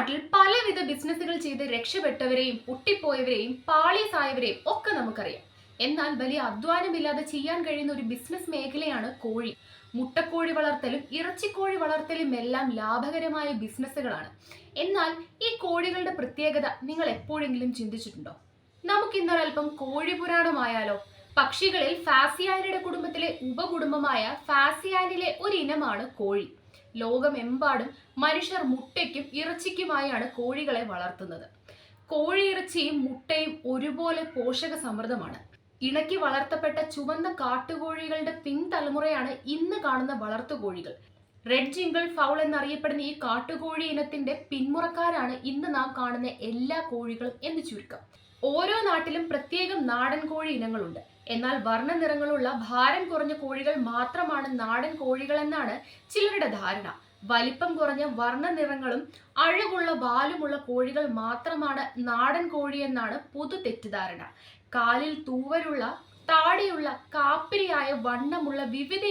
നാട്ടിൽ പലവിധ ബിസിനസ്സുകൾ ചെയ്ത് രക്ഷപ്പെട്ടവരെയും പൊട്ടിപ്പോയവരെയും പാളീസായവരെയും ഒക്കെ നമുക്കറിയാം. എന്നാൽ വലിയ അധ്വാനമില്ലാതെ ചെയ്യാൻ കഴിയുന്ന ഒരു ബിസിനസ് മേഖലയാണ് കോഴി. മുട്ടക്കോഴി വളർത്തലും ഇറച്ചിക്കോഴി വളർത്തലും എല്ലാം ലാഭകരമായ ബിസിനസ്സുകളാണ് എന്നാൽ ഈ കോഴികളുടെ പ്രത്യേകത നിങ്ങൾ എപ്പോഴെങ്കിലും ചിന്തിച്ചിട്ടുണ്ടോ? നമുക്ക് ഇന്നൊരൽപ്പം കോഴി പുരാണമായാലോ? പക്ഷികളിൽ ഫാസിയാനിയുടെ കുടുംബത്തിലെ ഉപകുടുംബമായ ഫാസിയാനിലെ ഒരു ഇനമാണ് കോഴി. ലോകമെമ്പാടും മനുഷ്യർ മുട്ടയ്ക്കും ഇറച്ചിക്കുമായാണ് കോഴികളെ വളർത്തുന്നത്. കോഴി ഇറച്ചിയും മുട്ടയും ഒരുപോലെ പോഷക സമൃദ്ധമാണ് ഇണക്കി വളർത്തപ്പെട്ട ചുവന്ന കാട്ടുകോഴികളുടെ പിൻതലമുറയാണ് ഇന്ന് കാണുന്ന വളർത്തുകോഴികൾ റെഡ് ജിങ്കിൾ ഫൗൾ എന്നറിയപ്പെടുന്ന ഈ കാട്ടുകോഴി ഇനത്തിന്റെ പിന്മുറക്കാരാണ് ഇന്ന് നാം കാണുന്ന എല്ലാ കോഴികളും എന്ന് ചുരുക്കം. ഓരോ നാട്ടിലും പ്രത്യേകം നാടൻ കോഴി ഇനങ്ങളുണ്ട്. എന്നാൽ വർണ നിറങ്ങളുള്ള ഭാരം കുറഞ്ഞ കോഴികൾ മാത്രമാണ് നാടൻ കോഴികളെന്നാണ് ചിലരുടെ ധാരണ. വലിപ്പം കുറഞ്ഞ വർണ നിറങ്ങളും അഴകുള്ള വാലുമുള്ള കോഴികൾ മാത്രമാണ് നാടൻ കോഴി എന്നാണ് പൊതു തെറ്റിദ്ധാരണ. കാലിൽ തൂവലുള്ള താടിയുള്ള കാപ്പിരിയായ വണ്ണമുള്ള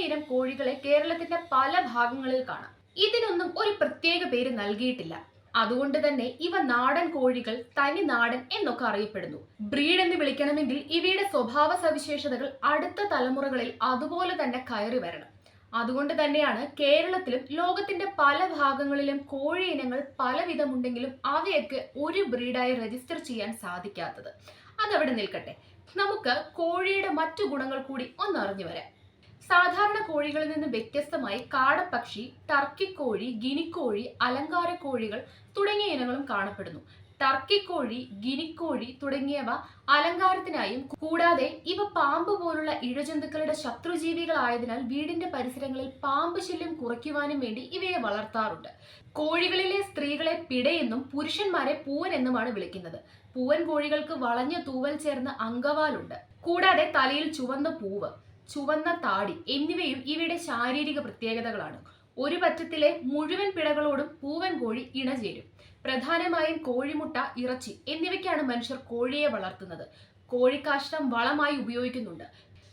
ഇനം കോഴികളെ കേരളത്തിന്റെ പല ഭാഗങ്ങളിൽ കാണാം. ഇതിനൊന്നും ഒരു പ്രത്യേക പേര് നൽകിയിട്ടില്ല. അതുകൊണ്ട് തന്നെ ഇവ നാടൻ കോഴികൾ തനി നാടൻ എന്നൊക്കെ അറിയപ്പെടുന്നു. ബ്രീഡ് എന്ന് വിളിക്കണമെങ്കിൽ ഇവയുടെ സ്വഭാവ സവിശേഷതകൾ അടുത്ത തലമുറകളിൽ അതുപോലെ തന്നെ കയറി വരണം. അതുകൊണ്ട് തന്നെയാണ് കേരളത്തിലും ലോകത്തിന്റെ പല ഭാഗങ്ങളിലും കോഴി ഇനങ്ങൾ പലവിധമുണ്ടെങ്കിലും അവയൊക്കെ ഒരു ബ്രീഡായി രജിസ്റ്റർ ചെയ്യാൻ സാധിക്കാത്തത്. അതവിടെ നിൽക്കട്ടെ. നമുക്ക് കോഴിയുടെ മറ്റു ഗുണങ്ങൾ കൂടി ഒന്ന് അറിഞ്ഞു വരാം. സാധാരണ കോഴികളിൽ നിന്ന് വ്യത്യസ്തമായി കാടപ്പക്ഷി ടർക്കിക്കോഴി ഗിനിക്കോഴി അലങ്കാര കോഴികൾ തുടങ്ങിയ ഇനങ്ങളും കാണപ്പെടുന്നു. ടർക്കിക്കോഴി ഗിനിക്കോഴി തുടങ്ങിയവ അലങ്കാരത്തിനായും കൂടാതെ ഇവ പാമ്പ് പോലുള്ള ഇഴജന്തുക്കളുടെ ശത്രുജീവികളായതിനാൽ വീടിന്റെ പരിസരങ്ങളിൽ പാമ്പ് ശല്യം കുറയ്ക്കുവാനും വേണ്ടി ഇവയെ വളർത്താറുണ്ട്. കോഴികളിലെ സ്ത്രീകളെ പിടയെന്നും പുരുഷന്മാരെ പൂവൻ എന്നുമാണ് വിളിക്കുന്നത്. പൂവൻ കോഴികൾക്ക് വളഞ്ഞ തൂവൽ ചേർന്ന അങ്കവാലുണ്ട്. കൂടാതെ തലയിൽ ചുവന്ന പൂവ്. ചുവന്ന താടി എന്നിവയും ഇവയുടെ ശാരീരിക പ്രത്യേകതകളാണ്. ഒരു പറ്റത്തിലെ മുഴുവൻ പിടകളോടും പൂവൻ കോഴി ഇണചേരും. പ്രധാനമായും കോഴിമുട്ട ഇറച്ചി എന്നിവയ്ക്കാണ് മനുഷ്യർ കോഴിയെ വളർത്തുന്നത്. കോഴിക്കാഷ്ടം വളമായി ഉപയോഗിക്കുന്നുണ്ട്.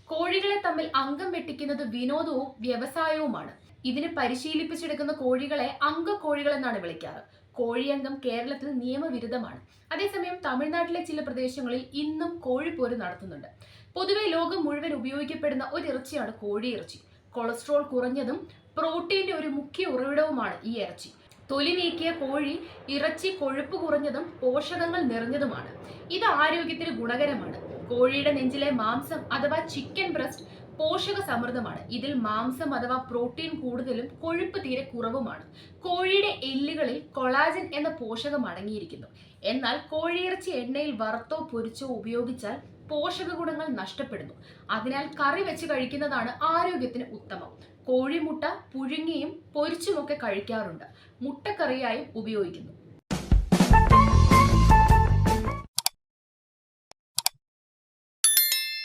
കോഴികളെ തമ്മിൽ അംഗം വെട്ടിക്കുന്നത് വിനോദവും വ്യവസായവുമാണ്. ഇതിന് പരിശീലിപ്പിച്ചെടുക്കുന്ന കോഴികളെ അംഗക്കോഴികൾ എന്നാണ് വിളിക്കാറ്. കോഴിയംഗം കേരളത്തിൽ നിയമവിരുദ്ധമാണ്. അതേസമയം തമിഴ്നാട്ടിലെ ചില പ്രദേശങ്ങളിൽ ഇന്നും കോഴിപ്പോര് നടത്തുന്നുണ്ട്. പൊതുവെ ലോകം മുഴുവൻ ഉപയോഗിക്കപ്പെടുന്ന ഒരു ഇറച്ചിയാണ് കോഴി ഇറച്ചി കൊളസ്ട്രോൾ കുറഞ്ഞതും പ്രോട്ടീന്റെ ഒരു മുഖ്യ ഉറവിടവുമാണ് ഈ ഇറച്ചി. തൊലി നീക്കിയ കോഴി ഇറച്ചി കൊഴുപ്പ് കുറഞ്ഞതും പോഷകങ്ങൾ നിറഞ്ഞതുമാണ്. ഇത് ആരോഗ്യത്തിന് ഗുണകരമാണ്. കോഴിയുടെ നെഞ്ചിലെ മാംസം അഥവാ ചിക്കൻ ബ്രസ്റ്റ് പോഷക സമൃദ്ധമാണ് ഇതിൽ മാംസം അഥവാ പ്രോട്ടീൻ കൂടുതലും കൊഴുപ്പ് തീരെ കുറവുമാണ്. കോഴിയുടെ എല്ലുകളിൽ കൊളാജൻ എന്ന പോഷകം അടങ്ങിയിരിക്കുന്നു. എന്നാൽ കോഴിയിറച്ചി എണ്ണയിൽ വറുത്തോ പൊരിച്ചോ ഉപയോഗിച്ചാൽ പോഷക ഗുണങ്ങൾ നഷ്ടപ്പെടുന്നു. അതിനാൽ കറി വെച്ച് കഴിക്കുന്നതാണ് ആരോഗ്യത്തിന് ഉത്തമം. കോഴിമുട്ട പുഴുങ്ങിയും പൊരിച്ചുമൊക്കെ കഴിക്കാറുണ്ട്. മുട്ടക്കറിയായും ഉപയോഗിക്കുന്നു.